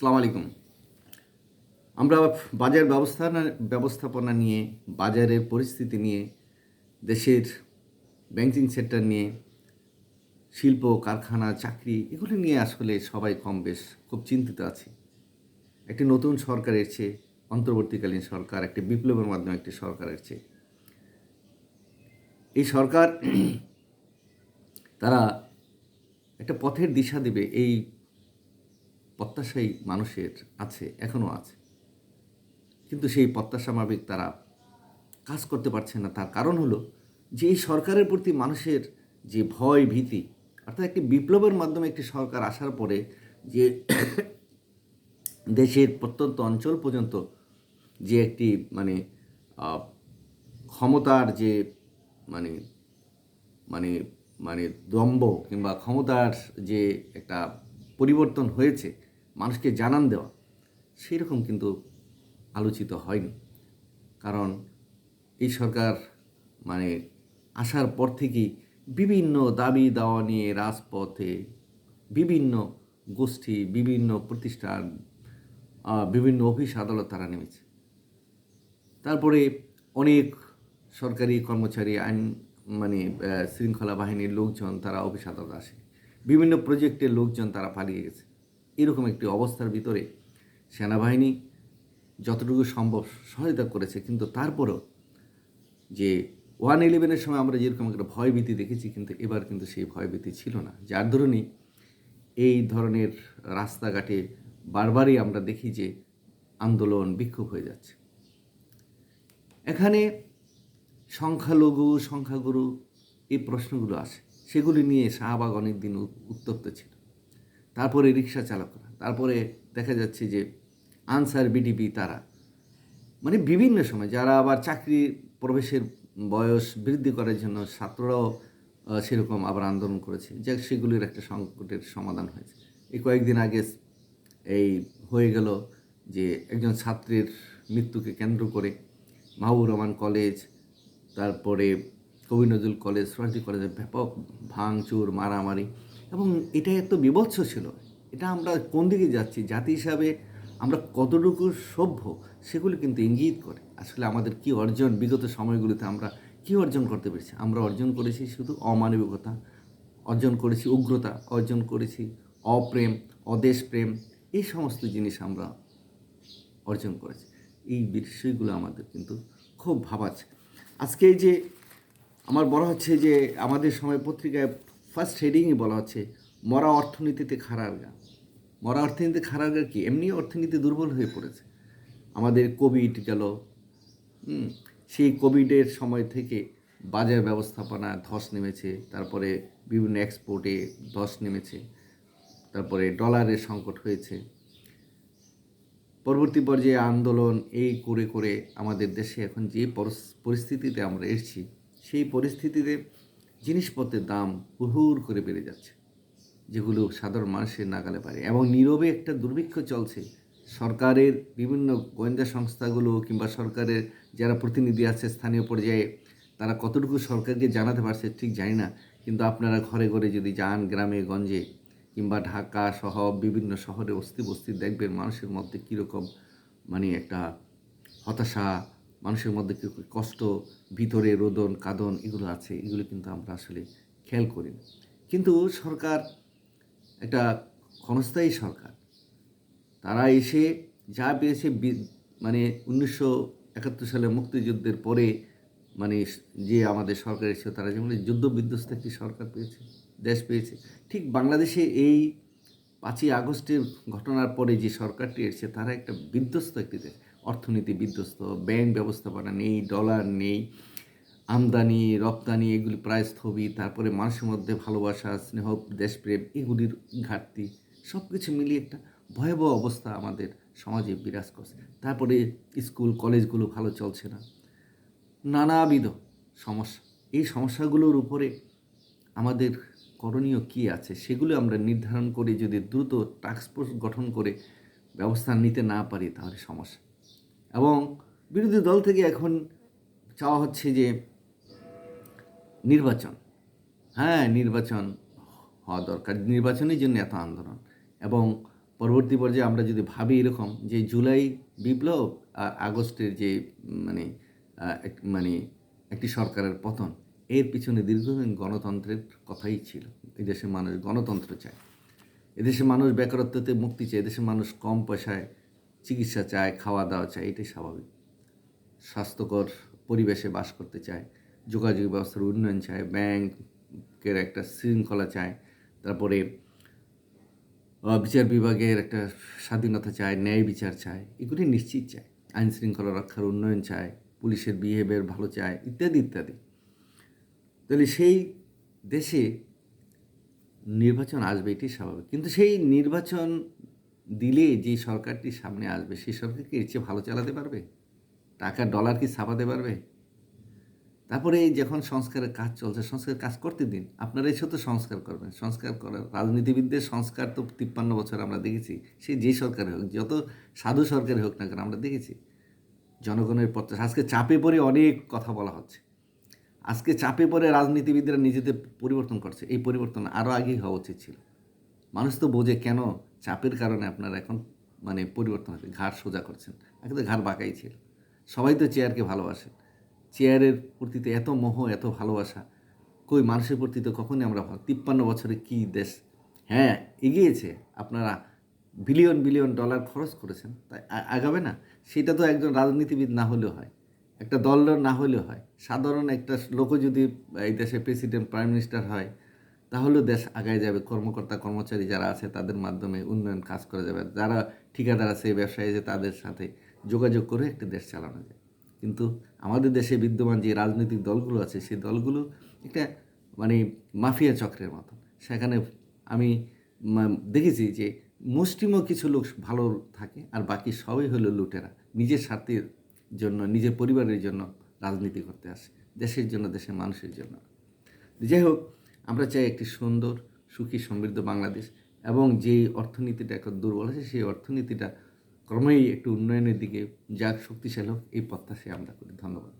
সালাম আলাইকুম। আমরা বাজার ব্যবস্থা ব্যবস্থাপনা নিয়ে, বাজারের পরিস্থিতি নিয়ে, দেশের ব্যাংকিং সেক্টর নিয়ে, শিল্প, কারখানা, চাকরি, এগুলো নিয়ে আসলে সবাই কম বেশ খুব চিন্তিত আছে। একটি নতুন সরকার এসছে, অন্তর্বর্তীকালীন সরকার, একটি বিপ্লবের মাধ্যমে একটি সরকার এসছে। এই সরকার, তারা একটা পথের দিশা দেবে, এই প্রত্যাশাই মানুষের আছে, এখনও আছে। কিন্তু সেই প্রত্যাশা মাফিক তারা কাজ করতে পারছে না। তার কারণ হলো যে এই সরকারের প্রতি মানুষের যে ভয় ভীতি, অর্থাৎ একটি বিপ্লবের মাধ্যমে একটি সরকার আসার পরে যে দেশের প্রত্যন্ত অঞ্চল পর্যন্ত যে একটি মানে ক্ষমতার যে মানে মানে মানে দম্ভ কিংবা ক্ষমতার যে একটা পরিবর্তন হয়েছে মানুষকে জানান দেওয়া সেই রকম কিন্তু আলোচিত হয়নি। কারণ এই সরকার মানে আসার পর থেকেই বিভিন্ন দাবি দাওয়া নিয়ে রাজপথে বিভিন্ন গোষ্ঠী, বিভিন্ন প্রতিষ্ঠান বিভিন্ন অফিস, আদালত তারা নেমেছে। তারপরে অনেক সরকারি কর্মচারী, আইন মানে শৃঙ্খলা বাহিনীর লোকজন তারা অফিস, আদালত আসে। বিভিন্ন প্রজেক্টের লোকজন তারা পালিয়ে গেছে। এরকম একটি অবস্থার ভিতরে সেনাবাহিনী যতটুকু সম্ভব সহায়তা করেছে, কিন্তু তারপরও যে ওয়ান ইলেভেনের সময় আমরা যেরকম একটা ভয়ভীতি দেখেছি, কিন্তু এবার কিন্তু সেই ভয়ভীতি ছিল না। যার দরুনই এই ধরনের রাস্তাঘাটে বারবারই আমরা দেখি যে আন্দোলন বিক্ষোভ হয়ে যাচ্ছে। এখানে সংখ্যালঘু, সংখ্যাগুরু এই প্রশ্নগুলো আসে। সেগুলি নিয়ে শাহবাগ অনেক দিন উত্তপ্ত ছিল। তারপরে রিক্সা চালকরা তারপরে দেখা যাচ্ছে যে আনসার বিডিপি তারা। মানে বিভিন্ন সময় যারা আবার চাকরি প্রবেশের বয়স বৃদ্ধি করার জন্য ছাত্ররাও সেরকম আবার আন্দোলন করেছে যে সেগুলির একটা সংকটের সমাধান হয়েছে। এই কয়েকদিন আগে এই হয়ে গেল যে একজন ছাত্রের মৃত্যুকে কেন্দ্র করে মাহবুর রহমান কলেজ, তারপরে কবি নজরুল কলেজ সরস্বতী কলেজে ব্যাপক ভাঙচুর, মারামারি এবং এটা এত বিভৎস ছিল, এটা আমরা কোন দিকে যাচ্ছি? জাতি হিসাবে আমরা কতটুকু সভ্য সেগুলো কিন্তু ইঙ্গিত করে। আসলে আমাদের কি অর্জন, বিগত সময়গুলিতে আমরা কি অর্জন করতে পেরেছি? আমরা অর্জন করেছি শুধু অমানবিকতা, অর্জন করেছি উগ্রতা, অর্জন করেছি অপ্রেম অদেশপ্রেম এই সমস্ত জিনিস আমরা অর্জন করেছি। এই বিষয়গুলো আমাদের কিন্তু খুব ভাবাচ্ছে। আজকে যে আমার বলা হচ্ছে যে আমাদের সময় পত্রিকায় ফার্স্ট হেডিংই বলা হচ্ছে, মরা অর্থনীতিতে খারাপ গা। মরা অর্থনীতিতে খারাপ গা কি? এমনি অর্থনীতি দুর্বল হয়ে পড়েছে। আমাদের কোভিড গেল সেই কোভিডের সময় থেকে বাজার ব্যবস্থাপনা ধস নেমেছে, তারপরে বিভিন্ন এক্সপোর্টে ধস নেমেছে, তারপরে ডলারের সংকট হয়েছে। পরবর্তী পর্যায়ে আন্দোলন এই করে করে আমাদের দেশে এখন যে পরিস্থিতিতে আমরা এসেছি, সেই পরিস্থিতিতে জিনিসপত্রের দাম হুহুর করে বেড়ে যাচ্ছে, যেগুলো সাধারণ মানুষের নাগালে পারে এবং নীরবে একটা দুর্ভিক্ষ চলছে। সরকারের বিভিন্ন গোয়েন্দা সংস্থাগুলো কিংবা সরকারের যারা প্রতিনিধি আছে স্থানীয় পর্যায়ে, তারা কতটুকু সরকারকে জানাতে পারছে ঠিক জানি না। কিন্তু আপনারা ঘরে ঘরে যদি যান গ্রামে, গঞ্জে কিংবা ঢাকা সহ বিভিন্ন শহরে অস্থি বস্তি দেখবেন মানুষের মধ্যে কীরকম মানে একটা হতাশা মানুষের মধ্যে কষ্ট, ভিতরে রোদন, কাদন এগুলো আছে, এগুলো কিন্তু আমরা আসলে খেয়াল করি না। কিন্তু সরকার, একটা ক্ষণস্থায়ী সরকার, তারা এসে যা পেয়েছে মানে উনিশশো একাত্তর সালে মুক্তিযুদ্ধের পরে মানে যে আমাদের সরকার এসেছে, তারা যেমন যুদ্ধ বিধ্বস্ত একটি সরকার পেয়েছে, দেশ পেয়েছে। ঠিক বাংলাদেশে এই পাঁচই আগস্টের ঘটনার পরে যে সরকারটি এসেছে, তারা একটা বিধ্বস্ত একটি দেশ। অর্থনীতি বিধ্বস্ত, ব্যাংক ব্যবস্থাপনা নেই ডলার নেই, আমদানি, রপ্তানি, এগুলি প্রায় স্থবির, তারপরে মানুষের মধ্যে ভালোবাসা, স্নেহ, দেশপ্রেম, এগুলির ঘাটতি সব কিছু মিলিয়ে একটা ভয়াবহ অবস্থা আমাদের সমাজে বিরাজ করছে। তারপরে স্কুল, কলেজগুলো ভালো চলছে না। নানাবিধ সমস্যা। এই সমস্যাগুলোর উপরে আমাদের করণীয় কী আছে, সেগুলো আমরা নির্ধারণ করে যদি দ্রুত টাস্কফোর্স গঠন করে ব্যবস্থা নিতে না পারি, তাহলে সমস্যা। এবং বিরোধী দল থেকে এখন চাওয়া হচ্ছে যে নির্বাচন। হ্যাঁ নির্বাচন হওয়া দরকার। নির্বাচনের জন্য এত আন্দোলন। এবং পরবর্তী পর্যায়ে আমরা যদি ভাবি এরকম যে জুলাই বিপ্লব আর আগস্টের যে মানে মানে একটি সরকারের পতন, এর পিছনে দীর্ঘদিন গণতন্ত্রের কথাই ছিল। এই দেশের মানুষ গণতন্ত্র চায়। এদেশের মানুষ বেকারত্বতে মুক্তি চায়। এদেশের মানুষ কম পয়সায় চিকিৎসা চায়, খাওয়া দাওয়া চায়, এটাই স্বাভাবিক। স্বাস্থ্যকর পরিবেশে বাস করতে চায়, যোগাযোগ ব্যবস্থার উন্নয়ন চায়, ব্যাংকের একটা শৃঙ্খলা চায়, তারপরে বিচার বিভাগের একটা স্বাধীনতা চায়, ন্যায় বিচার চায়, এগুলি নিশ্চিত চায়। আইন শৃঙ্খলা রক্ষার উন্নয়ন চায়, পুলিশের বিহেভিয়ার ভালো চায়, ইত্যাদি ইত্যাদি। তাহলে সেই দেশে নির্বাচন আসবে এটি স্বাভাবিক। কিন্তু সেই নির্বাচন দিলে যে সরকারটি সামনে আসবে, সেই সরকার কি এর চেয়ে ভালো চালাতে পারবে? টাকা ডলার কি ছাপাতে পারবে? তারপরে যখন সংস্কারের কাজ চলছে সংস্কার কাজ করতে দিন, আপনারা এসে তো সংস্কার করবেন। সংস্কার করার, রাজনীতিবিদদের সংস্কার তো তিপ্পান্ন বছর আমরা দেখেছি। সে যে সরকারে হোক, যত সাধু সরকারে হোক না কেন, আমরা দেখেছি। জনগণের প্রত্যাশা আজকে চাপে পড়ে অনেক কথা বলা হচ্ছে। আজকে চাপে পড়ে রাজনীতিবিদরা নিজেদের পরিবর্তন করছে। এই পরিবর্তন আরও আগেই হওয়া উচিত ছিল। মানুষ তো বোঝে কেন চাপের কারণে আপনারা এখন মানে পরিবর্তন হচ্ছে ঘাড় সোজা করছেন। আগে তো ঘাড় বাঁকাই ছিল। সবাই তো চেয়ারকে ভালোবাসে। চেয়ারের প্রতিতে এত মোহ, এত ভালোবাসা। কই মানুষের প্রতি তো কখনই আমরা তিপ্পান্ন বছরে কি দেশ? হ্যাঁ এগিয়েছে। আপনারা বিলিয়ন বিলিয়ন ডলার খরচ করেছেন, তাই আগাবে না? সেটা তো একজন রাজনীতিবিদ না হলেও হয়। একটা দল না হলেও হয়। সাধারণ একটা লোকও যদি এই দেশের প্রেসিডেন্ট, প্রাইম মিনিস্টার হয় তাহলেও দেশ আগায় যাবে। কর্মকর্তা, কর্মচারী যারা আছে, তাদের মাধ্যমে উন্নয়ন কাজ করা যাবে। যারা ঠিকাদার আছে ব্যবসায়ী আছে, তাদের সাথে যোগাযোগ করে একটা দেশ চালানো যায়। কিন্তু আমাদের দেশে বিদ্যমান যে রাজনৈতিক দলগুলো আছে, সেই দলগুলো একটা মানে মাফিয়া চক্রের মতো সেখানে আমি দেখেছি যে মুষ্টিময় কিছু লোক ভালো থাকে আর বাকি সবই হলো লুটেরা। নিজের স্বার্থের জন্য, নিজের পরিবারের জন্য রাজনীতি করতে আসে। দেশের জন্য, দেশের মানুষের জন্য। যাই হোক আমরা চাই একটি সুন্দর, সুখী, সমৃদ্ধ বাংলাদেশ এবং যে অর্থনীতিটা এখন দুর্বল আছে, সেই অর্থনীতিটা ক্রমেই একটু উন্নয়নের দিকে যাক, শক্তিশালী হোক, এই প্রত্যাশাই আমরা করি। ধন্যবাদ।